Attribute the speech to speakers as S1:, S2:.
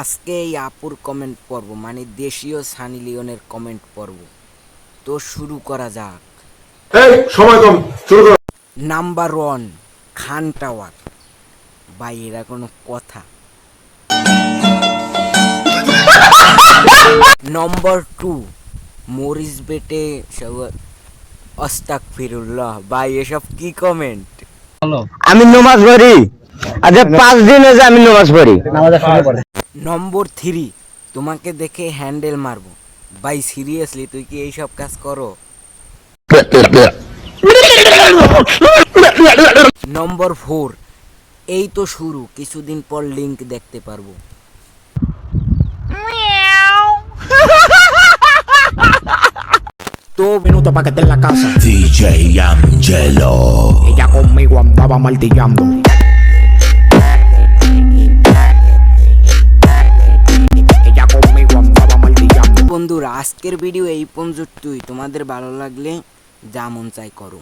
S1: আজকে এই আপুর কমেন্ট পর্ব মানে দেশীয় সানি লিওনের কমেন্ট পর্ব। তো শুরু করা যাক।
S2: এই সময় কম শুরু করো।
S1: Number one Khan tower. ভাই এরা কোনো কথা। নম্বর টু মরিস বেটে অস্তাক ফিরুল্লাহ। ভাই এসব কি কমেন্ট
S3: আমি নমাজ পড়ি। আচ্ছা পাঁচ দিনে যে আমি নমাজ পড়ি।
S1: নম্বর থ্রি তোমাকে দেখে হ্যান্ডেল মারবো বাই সিরিয়াসলি তুই কি এইসব কাজ করো নম্বর ফোর এই তো শুরু কিছুদিন পর লিংক দেখতে পারব তো
S4: minuto pa' que esté en la casa.
S5: DJ Angelo.
S4: Ella conmigo andaba martillando.
S1: বন্ধুরা আজকের ভিডিও এই পর্যন্তই। তোমাদের ভালো লাগলে যা মন চাই করো।